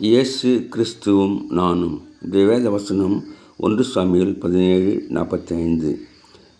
இயேசு கிறிஸ்துவும் நானும். இந்த வேத வசனம் ஒன்று சாமிகள் பதினேழு நாற்பத்தி ஐந்து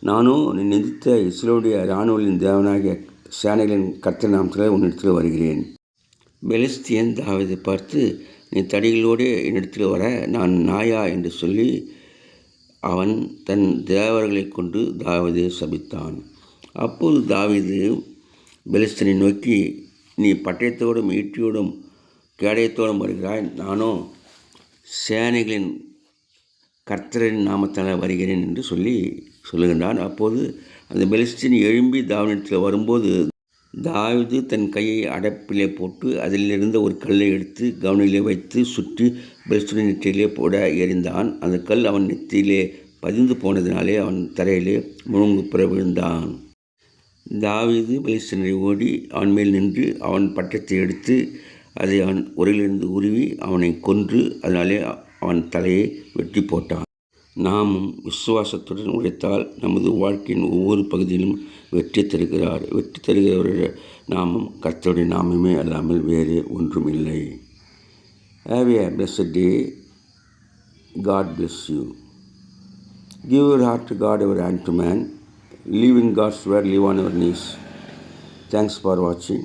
நானும் நீ இஸ்ரோடைய இராணுவலின் தேவனாகிய சேனைகளின் கர்த்த நாமத்தில் உன்னிடத்தில் வருகிறேன். பெலிஸ்தியன் தாவதை பார்த்து நீ தடிகளோடு என்னிடத்தில் வர நான் நாயா? என்று சொல்லி அவன் தன் தேவர்களைக் கொண்டு தாவீதை சபித்தான். அப்போது தாவிது பெலிஸ்தனை நோக்கி நீ பட்டயத்தோடும் ஈட்டியோடும் கேடயத்தோடும் வருகிறாய். நானோ சேனைகளின் கர்த்தரின் நாமத்தால் வருகிறேன் என்று சொல்லி சொல்லுகின்றான். அப்போது அந்த பெலிஸ்டின் எழும்பி தாவனத்தில் வரும்போது தாவிது தன் கையை அடைப்பிலே போட்டு அதிலிருந்த ஒரு கல்லை எடுத்து கவனிலே வைத்து சுற்றி பெலிஸ்டின் நெற்றியிலே போட எறிந்தான். அந்த கல் அவன் நெத்தியிலே பதிந்து போனதினாலே அவன் தரையிலே முழுங்கு புற விழுந்தான். தாவிது பெலிஸ்டினை ஓடி அவன் மேல் நின்று அவன் பட்டத்தை எடுத்து அதை அவன் உரையிலிருந்து உருவி அவனை கொன்று அதனாலே அவன் தலையை வெட்டி போட்டான். நாமும் விசுவாசத்துடன் உழைத்தால் நமது வாழ்க்கையின் ஒவ்வொரு பகுதியிலும் வெற்றி தருகிறார். வெற்றி தருகிறவருடைய நாமம் கர்த்தருடைய நாமமே அல்லாமல் வேறு ஒன்றும் இல்லை have a blessed day God bless you give your heart to God your hand to man live in God's word live on our knees thanks for வாட்சிங்